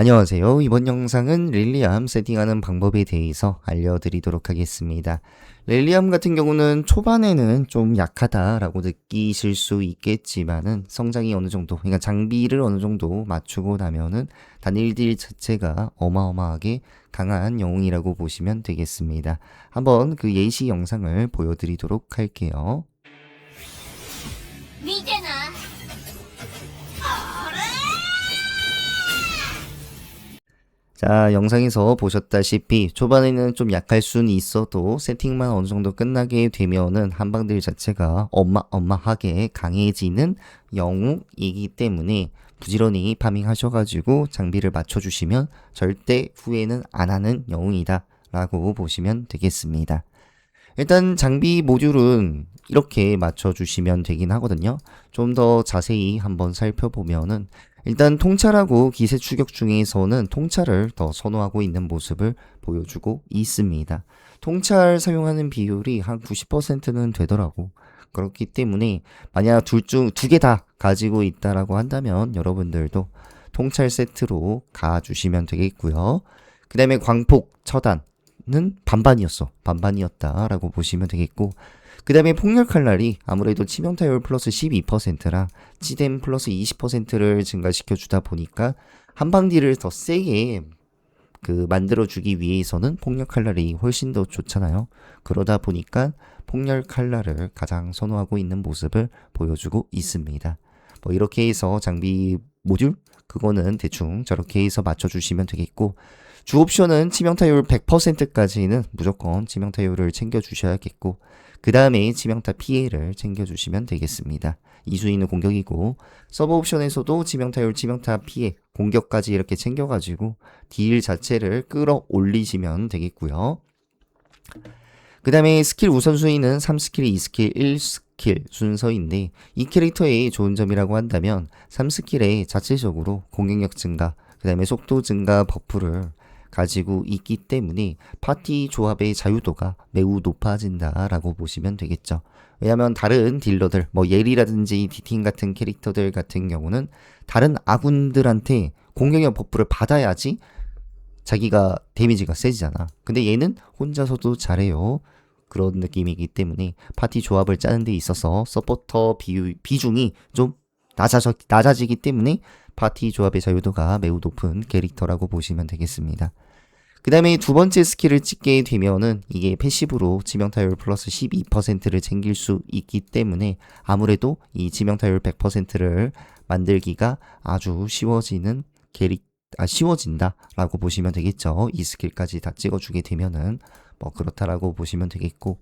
안녕하세요. 이번 영상은 릴리암 세팅하는 방법에 대해서 알려드리도록 하겠습니다. 릴리암 같은 경우는 초반에는 좀 약하다라고 느끼실 수 있겠지만은 성장이 어느 정도, 그러니까 장비를 어느 정도 맞추고 나면은 단일 딜 자체가 어마어마하게 강한 영웅이라고 보시면 되겠습니다. 한번 그 예시 영상을 보여드리도록 할게요. 見て 자, 영상에서 보셨다시피 초반에는 좀 약할 수는 있어도 세팅만 어느 정도 끝나게 되면은 한방들 자체가 어마어마하게 강해지는 영웅이기 때문에 부지런히 파밍하셔가지고 장비를 맞춰주시면 절대 후회는 안 하는 영웅이다 라고 보시면 되겠습니다. 일단 장비 모듈은 이렇게 맞춰주시면 되긴 하거든요. 좀 더 자세히 한번 살펴보면은 일단 통찰하고 기세 추격 중에서는 통찰을 더 선호하고 있는 모습을 보여주고 있습니다. 통찰 사용하는 비율이 한 90%는 되더라고. 그렇기 때문에 만약 둘 중 두 개 다 가지고 있다라고 한다면 여러분들도 통찰 세트로 가주시면 되겠고요. 그 다음에 광폭 처단은 반반이었어. 반반이었다라고 보시면 되겠고 그 다음에 폭력 칼날이 아무래도 치명 타율 플러스 12%라 치뎀 플러스 20%를 증가시켜 주다 보니까 한방딜을 더 세게 그 만들어 주기 위해서는 폭력 칼날이 훨씬 더 좋잖아요. 그러다 보니까 폭력 칼날을 가장 선호하고 있는 모습을 보여주고 있습니다. 뭐 이렇게 해서 장비 모듈 그거는 대충 저렇게 해서 맞춰 주시면 되겠고 주 옵션은 치명타율 100%까지는 무조건 치명타율을 챙겨 주셔야겠고 그 다음에 치명타 피해를 챙겨주시면 되겠습니다. 이수인은 공격이고 서버 옵션에서도 치명타율, 치명타 피해, 공격까지 이렇게 챙겨가지고 딜 자체를 끌어올리시면 되겠고요. 그 다음에 스킬 우선순위는 3스킬, 2스킬, 1스킬 순서인데 이 캐릭터의 좋은 점이라고 한다면 3스킬에 자체적으로 공격력 증가, 그 다음에 속도 증가 버프를 가지고 있기 때문에 파티 조합의 자유도가 매우 높아진다라고 보시면 되겠죠. 왜냐하면 다른 딜러들, 뭐 예리라든지 디팅 같은 캐릭터들 같은 경우는 다른 아군들한테 공격력 버프를 받아야지 자기가 데미지가 세지잖아. 근데 얘는 혼자서도 잘해요. 그런 느낌이기 때문에 파티 조합을 짜는 데 있어서 서포터 비유, 비중이 좀 낮아져, 낮아지기 때문에 파티 조합의 자유도가 매우 높은 캐릭터라고 보시면 되겠습니다. 그 다음에 두 번째 스킬을 찍게 되면은 이게 패시브로 치명타율 플러스 12%를 챙길 수 있기 때문에 아무래도 이 치명타율 100%를 만들기가 아주 쉬워지는 캐릭, 아, 쉬워진다라고 보시면 되겠죠. 이 스킬까지 다 찍어주게 되면은 뭐 그렇다라고 보시면 되겠고.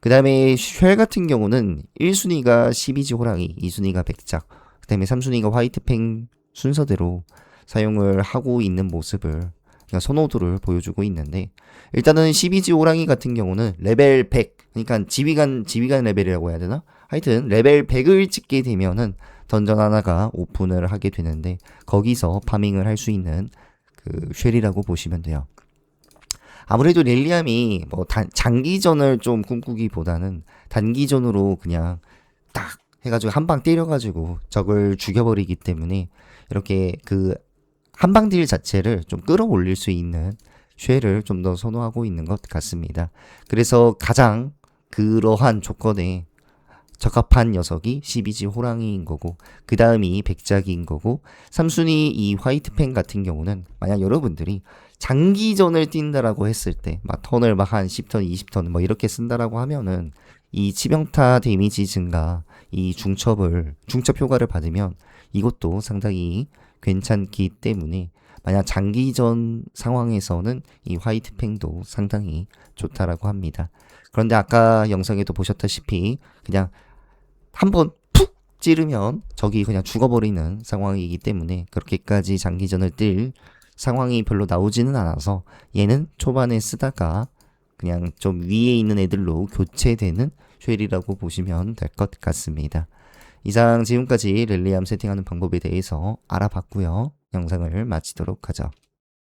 그 다음에 쉘 같은 경우는 1순위가 12지 호랑이, 2순위가 백작, 그 다음에 3순위가 화이트팽 순서대로 사용을 하고 있는 모습을 그러니까 선호도를 보여주고 있는데 일단은 12지 호랑이 같은 경우는 레벨 100 그러니까 지휘관 지휘관 레벨이라고 해야 되나? 하여튼 레벨 100을 찍게 되면은 던전 하나가 오픈을 하게 되는데 거기서 파밍을 할 수 있는 그 쉘이라고 보시면 돼요. 아무래도 렐리암이 뭐 단, 장기전을 좀 꿈꾸기보다는 단기전으로 그냥 딱 해가지고 한 방 때려가지고 적을 죽여버리기 때문에 이렇게 그 한방 딜 자체를 좀 끌어올릴 수 있는 쉐를 좀 더 선호하고 있는 것 같습니다. 그래서 가장 그러한 조건에 적합한 녀석이 12지 호랑이인 거고 그 다음이 백작인 거고 3순위 이 화이트펜 같은 경우는 만약 여러분들이 장기전을 뛴다라고 했을 때 막 턴을 막 한 10턴 20턴 뭐 이렇게 쓴다라고 하면은 이 치명타 데미지 증가 이 중첩을 중첩 효과를 받으면 이것도 상당히 괜찮기 때문에 만약 장기전 상황에서는 이 화이트팽도 상당히 좋다라고 합니다. 그런데 아까 영상에도 보셨다시피 그냥 한번 푹 찌르면 적이 그냥 죽어버리는 상황이기 때문에 그렇게까지 장기전을 뛸 상황이 별로 나오지는 않아서 얘는 초반에 쓰다가 그냥 좀 위에 있는 애들로 교체되는 쉘이라고 보시면 될 것 같습니다. 이상 지금까지 렐리암 세팅하는 방법에 대해서 알아봤고요. 영상을 마치도록 하죠.